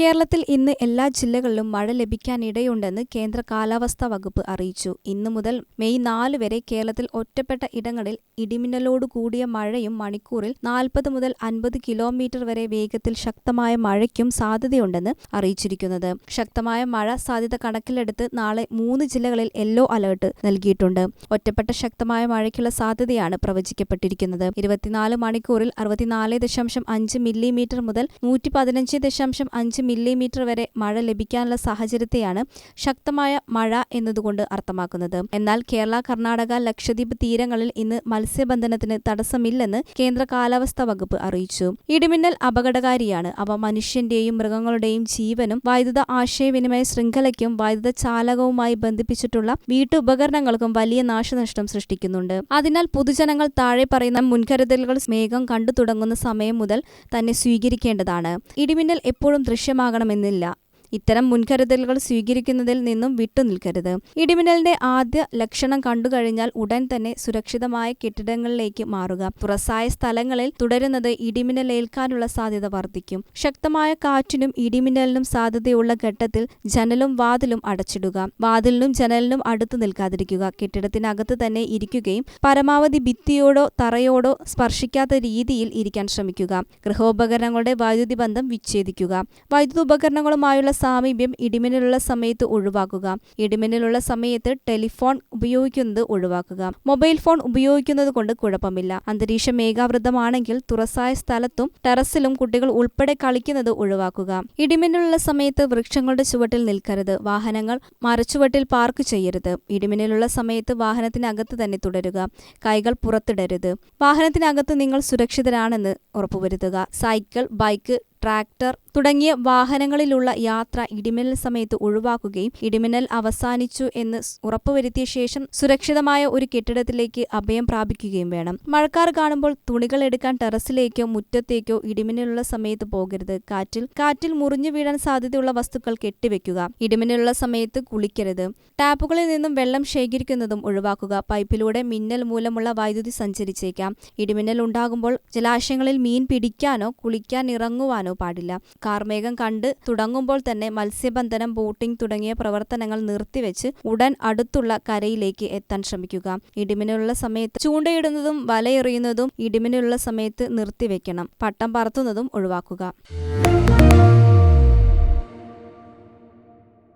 കേരളത്തിൽ ഇന്ന് എല്ലാ ജില്ലകളിലും മഴ ലഭിക്കാനിടയുണ്ടെന്ന് കേന്ദ്ര കാലാവസ്ഥാ വകുപ്പ് അറിയിച്ചു. ഇന്നു മുതൽ മെയ് നാല് വരെ കേരളത്തിൽ ഒറ്റപ്പെട്ട ഇടങ്ങളിൽ ഇടിമിന്നലോട് കൂടിയ മഴയും മണിക്കൂറിൽ നാൽപ്പത് മുതൽ അൻപത് കിലോമീറ്റർ വരെ വേഗത്തിൽ ശക്തമായ മഴയ്ക്കും സാധ്യതയുണ്ടെന്ന് അറിയിച്ചിരിക്കുന്നത്. ശക്തമായ മഴ സാധ്യത കണക്കിലെടുത്ത് നാളെ മൂന്ന് ജില്ലകളിൽ യെല്ലോ അലേർട്ട് നൽകിയിട്ടുണ്ട്. ഒറ്റപ്പെട്ട ശക്തമായ മഴയ്ക്കുള്ള സാധ്യതയാണ് പ്രവചിക്കപ്പെട്ടിരിക്കുന്നത്. ഇരുപത്തിനാല് മണിക്കൂറിൽ അറുപത്തിനാല് ദശാംശം അഞ്ച് മില്ലിമീറ്റർ മുതൽ നൂറ്റി പതിനഞ്ച് ദശാംശം അഞ്ച് മില്ലിമീറ്റർ വരെ മഴ ലഭിക്കാനുള്ള സാഹചര്യത്തെയാണ് ശക്തമായ മഴ എന്നതുകൊണ്ട് അർത്ഥമാക്കുന്നത്. എന്നാൽ കേരള കർണാടക ലക്ഷദ്വീപ് തീരങ്ങളിൽ ഇന്ന് മത്സ്യബന്ധനത്തിന് തടസ്സമില്ലെന്ന് കേന്ദ്ര കാലാവസ്ഥാ വകുപ്പ് അറിയിച്ചു. ഇടിമിന്നൽ അപകടകാരിയാണ് അവ. മനുഷ്യന്റെയും മൃഗങ്ങളുടെയും ജീവനും വൈദ്യുത ആശയവിനിമയ ശൃംഖലയ്ക്കും വൈദ്യുത ചാലകവുമായി ബന്ധിപ്പിച്ചിട്ടുള്ള വീട്ടുപകരണങ്ങൾക്കും വലിയ നാശനഷ്ടം സൃഷ്ടിക്കുന്നുണ്ട്. അതിനാൽ പൊതുജനങ്ങൾ താഴെ പറയുന്ന മുൻകരുതലുകൾ മേഘം കണ്ടു തുടങ്ങുന്ന സമയം മുതൽ തന്നെ സ്വീകരിക്കേണ്ടതാണ്. ഇടിമിന്നൽ എപ്പോഴും ദൃശ്യമാകണമെന്നില്ല ഇത്തരം മുൻകരുതലുകൾ സ്വീകരിക്കുന്നതിൽ നിന്നും വിട്ടുനിൽക്കരുത് ഇടിമിന്നലിന്റെ ആദ്യ ലക്ഷണം കണ്ടുകഴിഞ്ഞാൽ ഉടൻ തന്നെ സുരക്ഷിതമായ കെട്ടിടങ്ങളിലേക്ക് മാറുക. തുറസായ സ്ഥലങ്ങളിൽ തുടരുന്നത് ഇടിമിന്നലേൽക്കാനുള്ള സാധ്യത വർദ്ധിക്കും. ശക്തമായ കാറ്റിനും ഇടിമിന്നലിനും സാധ്യതയുള്ള ഘട്ടത്തിൽ ജനലും വാതിലും അടച്ചിടുക. വാതിലിനും ജനലിനും അടുത്തു നിൽക്കാതിരിക്കുക. കെട്ടിടത്തിനകത്ത് തന്നെ ഇരിക്കുകയും പരമാവധി ഭിത്തിയോടോ തറയോടോ സ്പർശിക്കാത്ത രീതിയിൽ ഇരിക്കാൻ ശ്രമിക്കുക. ഗൃഹോപകരണങ്ങളുടെ വൈദ്യുതി ബന്ധം വിച്ഛേദിക്കുക. വൈദ്യുത ഉപകരണങ്ങളുമായുള്ള സാമീപ്യം ഇടിമിന്നലുള്ള സമയത്ത് ഒഴിവാക്കുക. ഇടിമിന്നലുള്ള സമയത്ത് ടെലിഫോൺ ഉപയോഗിക്കുന്നത് ഒഴിവാക്കുക. മൊബൈൽ ഫോൺ ഉപയോഗിക്കുന്നത് കൊണ്ട് കുഴപ്പമില്ല. അന്തരീക്ഷം മേഘാവൃതമാണെങ്കിൽ തുറസായ സ്ഥലത്തും ടെറസിലും കുട്ടികൾ ഉൾപ്പെടെ കളിക്കുന്നത് ഒഴിവാക്കുക. ഇടിമിന്നലുള്ള സമയത്ത് വൃക്ഷങ്ങളുടെ ചുവട്ടിൽ നിൽക്കരുത്. വാഹനങ്ങൾ മരച്ചുവട്ടിൽ പാർക്ക് ചെയ്യരുത്. ഇടിമിന്നലുള്ള സമയത്ത് വാഹനത്തിനകത്ത് തന്നെ തുടരുക. കൈകൾ പുറത്തിടരുത്. വാഹനത്തിനകത്ത് നിങ്ങൾ സുരക്ഷിതരാണെന്ന് ഉറപ്പുവരുത്തുക. സൈക്കിൾ ബൈക്ക് ട്രാക്ടർ തുടങ്ങിയ വാഹനങ്ങളിലുള്ള യാത്ര ഇടിമിന്നൽ സമയത്ത് ഒഴിവാക്കുകയും ഇടിമിന്നൽ അവസാനിച്ചു എന്ന് ഉറപ്പുവരുത്തിയ ശേഷം സുരക്ഷിതമായ ഒരു കെട്ടിടത്തിലേക്ക് അഭയം പ്രാപിക്കുകയും വേണം. മഴക്കാർ കാണുമ്പോൾ തുണികൾ എടുക്കാൻ ടെറസിലേക്കോ മുറ്റത്തേക്കോ ഇടിമിന്നലുള്ള സമയത്ത് പോകരുത്. കാറ്റിൽ കാറ്റിൽ മുറിഞ്ഞു വീഴാൻ സാധ്യതയുള്ള വസ്തുക്കൾ കെട്ടിവെക്കുക. ഇടിമിന്നലുള്ള സമയത്ത് കുളിക്കരുത്. ടാപ്പുകളിൽ നിന്നും വെള്ളം ശേഖരിക്കുന്നതും ഒഴിവാക്കുക. പൈപ്പിലൂടെ മിന്നൽ മൂലമുള്ള വൈദ്യുതി സഞ്ചരിച്ചേക്കാം. ഇടിമിന്നൽ ഉണ്ടാകുമ്പോൾ ജലാശയങ്ങളിൽ മീൻ പിടിക്കാനോ കുളിക്കാൻ ഇറങ്ങുവാനോ പാടില്ല. കാർമേഘം കണ്ട് തുടങ്ങുമ്പോൾ തന്നെ മത്സ്യബന്ധനം ബോട്ടിംഗ് തുടങ്ങിയ പ്രവർത്തനങ്ങൾ നിർത്തിവെച്ച് ഉടൻ അടുത്തുള്ള കരയിലേക്ക് എത്താൻ ശ്രമിക്കുക. ഇടിമിനുള്ള സമയത്ത് ചൂണ്ടയിടുന്നതും വലയെറിയുന്നതും ഇടിമിനുള്ള സമയത്ത് നിർത്തിവെക്കണം. പട്ടം പറത്തുന്നതും ഒഴിവാക്കുക.